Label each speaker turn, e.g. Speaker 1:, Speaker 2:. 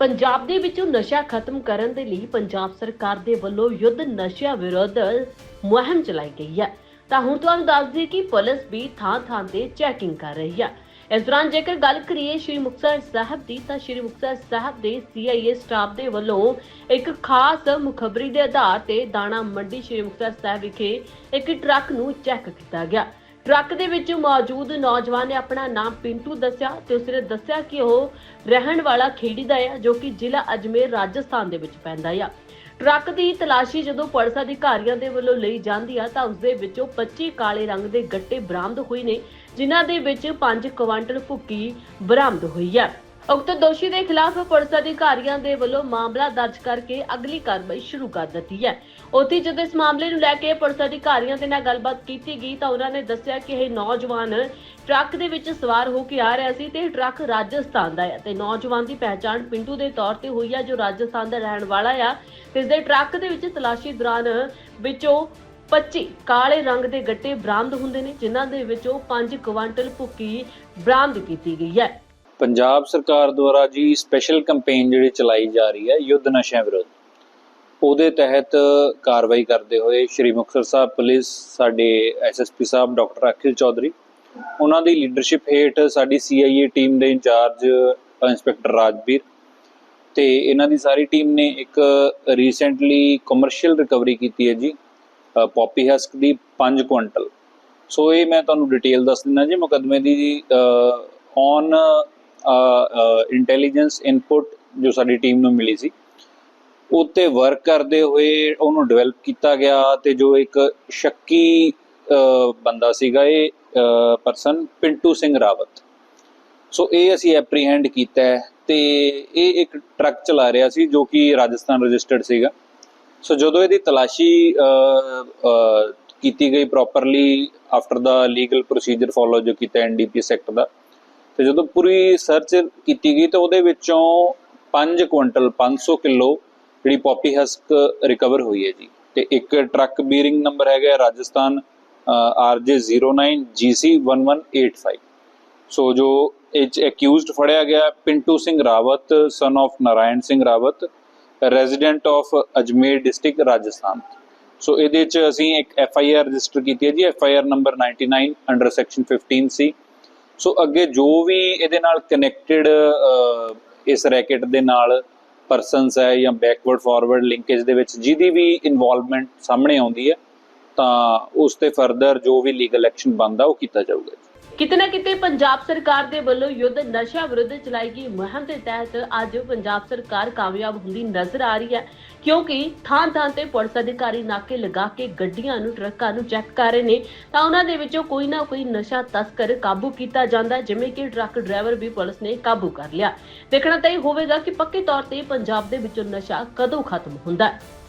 Speaker 1: ਪੰਜਾਬ ਦੇ ਵਿੱਚੋਂ ਨਸ਼ਾ ਖਤਮ ਕਰਨ ਦੇ ਲਈ ਪੰਜਾਬ ਸਰਕਾਰ ਦੇ ਵੱਲੋਂ ਯੁੱਧ ਨਸ਼ਿਆਂ ਵਿਰੁੱਧ ਮੁਹਿੰਮ ਚਲਾਈ ਗਈ ਹੈ। ਤਾਂ ਹੁਣ ਤੁਹਾਨੂੰ ਦੱਸ ਦਈਏ ਕਿ ਪੁਲਿਸ ਵੀ ਥਾਂ-ਥਾਂ ਤੇ ਚੈਕਿੰਗ ਕਰ ਰਹੀ ਹੈ। ਇਸ ਦੌਰਾਨ ਜੇਕਰ ਗੱਲ ਕਰੀਏ ਸ਼੍ਰੀ ਮੁਕਤਸਰ ਸਾਹਿਬ ਦੀ, ਤਾਂ ਸ਼੍ਰੀ ਮੁਕਤਸਰ ਸਾਹਿਬ ਦੇ ਸੀਆਈਏ ਸਟਾਫ ਦੇ ਵੱਲੋਂ ਇੱਕ ਖਾਸ ਮੁਖਬਰੀ ਦੇ ਆਧਾਰ ਤੇ ਦਾਣਾ ਮੰਡੀ ਸ਼੍ਰੀ ਮੁਕਤਸਰ ਸਾਹਿਬ ਵਿਖੇ ਇੱਕ ਟਰੱਕ ਨੂੰ ਚੈੱਕ ਕੀਤਾ ਗਿਆ। ਟਰੱਕ ਦੇ ਵਿੱਚ ਮੌਜੂਦ ਨੌਜਵਾਨ ਨੇ ਆਪਣਾ ਨਾਮ ਪਿੰਟੂ ਦੱਸਿਆ ਤੇ ਉਸਨੇ ਦੱਸਿਆ ਕਿ ਉਹ ਰਹਿਣ ਵਾਲਾ ਖੇੜੀ ਦਾ ਹੈ, ਜੋ ਕਿ ਜ਼ਿਲ੍ਹਾ ਅਜਮੇਰ, ਰਾਜਸਥਾਨ ਦੇ ਵਿੱਚ ਪੈਂਦਾ ਹੈ ਟਰੱਕ ਦੀ ਤਲਾਸ਼ੀ ਜਦੋਂ ਪੁਲਿਸ ਅਧਿਕਾਰੀਆਂ ਦੇ ਵੱਲੋਂ ਲਈ ਜਾਂਦੀ ਆ, ਤਾਂ ਉਸ ਦੇ ਵਿੱਚੋਂ 25 ਕਾਲੇ ਰੰਗ ਦੇ ਗੱਟੇ ਬਰਾਮਦ ਹੋਏ ਨੇ, ਜਿਨ੍ਹਾਂ ਦੇ ਵਿੱਚ 5 ਕੁਆਂਟਲ ਭੁੱਕੀ ਬਰਾਮਦ ਹੋਈ ਹੈ ਉਕਤ ਦੋਸ਼ੀ ਦੇ ਖਿਲਾਫ ਪੁਲਿਸ ਅਧਿਕਾਰੀਆਂ ਦੇ ਵੱਲੋਂ ਮਾਮਲਾ ਦਰਜ ਕਰਕੇ ਅਗਲੀ ਕਾਰਵਾਈ ਸ਼ੁਰੂ ਕਰ ਦਿੱਤੀ ਹੈ। ਉੱਥੇ ਜਦੋਂ ਇਸ ਮਾਮਲੇ ਨੂੰ ਲੈ ਕੇ ਪੁਲਿਸ ਅਧਿਕਾਰੀਆਂ ਦੇ ਨਾਲ ਗੱਲਬਾਤ ਕੀਤੀ ਗਈ ਤਾਂ ਉਹਨਾਂ ਨੇ ਦੱਸਿਆ ਕਿ ਇਹ ਨੌਜਵਾਨ ਟਰੱਕ ਦੇ ਵਿੱਚ ਸਵਾਰ ਹੋ ਕੇ ਆ ਰਿਹਾ ਸੀ ਤੇ ਇਹ ਟਰੱਕ ਰਾਜਸਥਾਨ ਦਾ ਹੈ ਤੇ ਨੌਜਵਾਨ ਦੀ ਪਹਿਚਾਣ ਪਿੰਟੂ ਦੇ ਤੌਰ ਤੇ ਹੋਈ ਹੈ, ਜੋ ਰਾਜਸਥਾਨ ਦਾ ਰਹਿਣ ਵਾਲਾ ਆ। ਤੇ ਇਸ ਦੇ ਟਰੱਕ ਦੇ ਵਿੱਚ ਤਲਾਸ਼ੀ ਦੌਰਾਨ ਵਿੱਚੋਂ 25 ਕਾਲੇ ਰੰਗ ਦੇ ਗੱਟੇ ਬਰਾਮਦ ਹੁੰਦੇ ਨੇ, ਜਿਨ੍ਹਾਂ ਦੇ ਵਿੱਚੋਂ 5 ਕੁਆਂਟਲ ਭੁੱਕੀ ਬਰਾਮਦ ਕੀਤੀ ਗਈ ਹੈ।
Speaker 2: ਪੰਜਾਬ ਸਰਕਾਰ ਦੁਆਰਾ ਜੀ ਸਪੈਸ਼ਲ ਕੈਂਪੇਨ ਜਿਹੜੀ ਚਲਾਈ ਜਾ ਰਹੀ ਹੈ ਯੁੱਧ ਨਸ਼ਿਆਂ ਵਿਰੁੱਧ, ਉਹਦੇ ਤਹਿਤ ਕਾਰਵਾਈ ਕਰਦੇ ਹੋਏ ਸ਼੍ਰੀ ਮੁਕਤਸਰ ਸਾਹਿਬ ਪੁਲਿਸ, ਸਾਡੇ ਐਸਐਸਪੀ ਸਾਹਿਬ ਡਾਕਟਰ ਅਖਿਲ ਚੌਧਰੀ, ਉਹਨਾਂ ਦੀ ਲੀਡਰਸ਼ਿਪ ਹੇਠ ਸਾਡੀ ਸੀਆਈਏ ਟੀਮ ਦੇ ਇੰਚਾਰਜ ਇੰਸਪੈਕਟਰ ਰਾਜਵੀਰ ਤੇ ਇਹਨਾਂ ਦੀ ਸਾਰੀ ਟੀਮ ਨੇ ਇੱਕ ਰੀਸੈਂਟਲੀ ਕਮਰਸ਼ੀਅਲ ਰਿਕਵਰੀ ਕੀਤੀ ਹੈ ਜੀ ਪੌਪੀ ਹਸਕ ਦੀ 5 ਕੁਇੰਟਲ। ਸੋ ਇਹ ਮੈਂ ਤੁਹਾਨੂੰ ਡਿਟੇਲ ਦੱਸ ਦਿੰਦਾ ਜੀ, ਮੁਕੱਦਮੇ ਦੀ ਔਨ ਇੰਟੈਲੀਜੈਂਸ ਇਨਪੁਟ ਜੋ ਸਾਡੀ ਟੀਮ ਨੂੰ ਮਿਲੀ ਸੀ, ਉੱਤੇ ਵਰਕ ਕਰਦੇ ਹੋਏ ਉਹਨੂੰ ਡਿਵੈਲਪ ਕੀਤਾ ਗਿਆ ਤੇ ਜੋ ਇੱਕ ਸ਼ੱਕੀ ਬੰਦਾ ਸੀਗਾ ਇਹ ਪਰਸਨ ਪਿੰਟੂ ਸਿੰਘ ਰਾਵਤ। ਸੋ ਇਹ ਅਸੀਂ ਐਪਰੀਹੈਂਡ ਕੀਤਾ ਹੈ ਤੇ ਇਹ ਇੱਕ ਟਰੱਕ ਚਲਾ ਰਿਹਾ ਸੀ ਜੋ ਕਿ ਰਾਜਸਥਾਨ ਰਜਿਸਟਰਡ ਸੀਗਾ। ਸੋ ਜਦੋਂ ਇਹਦੀ ਤਲਾਸ਼ੀ ਕੀਤੀ ਗਈ properly after the legal procedure follow ਜੋ ਕੀਤਾ ਐਨਡੀਪੀਐਸ ਐਕਟ ਦਾ ਤੇ ਜਦੋਂ ਪੂਰੀ ਸਰਚ ਕੀਤੀ ਗਈ ਤਾਂ ਉਹਦੇ ਵਿੱਚੋਂ 5 ਕੁਇੰਟਲ 500 ਕਿਲੋ ਜਿਹੜੀ ਪੌਪੀ ਹਸਕ ਰਿਕਵਰ ਹੋਈ ਹੈ ਜੀ। ਤੇ ਇੱਕ ਟਰੱਕ ਬੀਰਿੰਗ ਨੰਬਰ ਹੈਗਾ ਰਾਜਸਥਾਨ RJ09GC1185 ਸੋ ਜੋ ਇਹ 'ਚ ਅਕਿਊਜ਼ਡ ਫੜਿਆ ਗਿਆ Pintu Singh Rawat son of Narayan Singh Rawat resident of Ajmer district Rajasthan. So ਇਹਦੇ ਚ ਅਸੀਂ ਇੱਕ ਐਫ ਆਈ ਆਰ ਰਜਿਸਟਰ ਕੀਤੀ ਹੈ ਜੀ। F I R number 99 under section 15 C so ਅੱਗੇ ਜੋ ਵੀ ਇਹਦੇ ਨਾਲ ਕਨੈਕਟਡ ਇਸ ਰੈਕਟ ਦੇ ਨਾਲ ਪਰਸਨਸ ਹੈ ਜਾਂ ਬੈਕਵਰਡ ਫਾਰਵਰਡ ਲਿੰਕੇਜ ਦੇ ਵਿੱਚ ਜਿਹਦੀ ਵੀ ਇਨਵੋਲਵਮੈਂਟ ਸਾਹਮਣੇ ਆਉਂਦੀ ਹੈ, ਤਾਂ ਉਸ ਤੇ ਫਰਦਰ ਜੋ ਵੀ ਲੀਗਲ ਐਕਸ਼ਨ ਬਣਦਾ ਉਹ ਕੀਤਾ ਜਾਊਗਾ
Speaker 1: ਕਿਤੇ ਨਾ ਕਿਤੇ ਪੰਜਾਬ ਸਰਕਾਰ ਦੇ ਵੱਲੋਂ ਯੁੱਧ ਨਸ਼ਾ ਵਿਰੁੱਧ ਚਲਾਈ ਗਈ ਮੁਹਿੰਮ ਦੇ ਤਹਿਤ ਅੱਜ ਪੰਜਾਬ ਸਰਕਾਰ ਕਾਮਯਾਬ ਹੁੰਦੀ ਨਜ਼ਰ ਆ ਰਹੀ ਹੈ, ਕਿਉਂਕਿ ਥਾਂ ਥਾਂ ਤੇ ਪੁਲਿਸ ਅਧਿਕਾਰੀ ਨਾਕੇ ਲਗਾ ਕੇ ਗੱਡੀਆਂ ਨੂੰ, ਟਰੱਕਾਂ ਨੂੰ ਚੈੱਕ ਕਰ ਰਹੇ ਨੇ, ਤਾਂ ਉਹਨਾਂ ਦੇ ਵਿੱਚੋਂ ਕੋਈ ਨਾ ਕੋਈ ਨਸ਼ਾ ਤਸਕਰ ਕਾਬੂ ਕੀਤਾ ਜਾਂਦਾ ਜਿਵੇਂ ਕਿ ਟਰੱਕ ਡਰਾਈਵਰ ਵੀ ਪੁਲਿਸ ਨੇ ਕਾਬੂ ਕਰ ਲਿਆ। ਦੇਖਣਾ ਤਾਂ ਇਹ ਹੋਵੇਗਾ ਕਿ ਪੱਕੇ ਤੌਰ ਤੇ ਪੰਜਾਬ ਦੇ ਵਿੱਚੋਂ ਨਸ਼ਾ ਕਦੋਂ ਖਤਮ ਹੁੰਦਾ ਹੈ।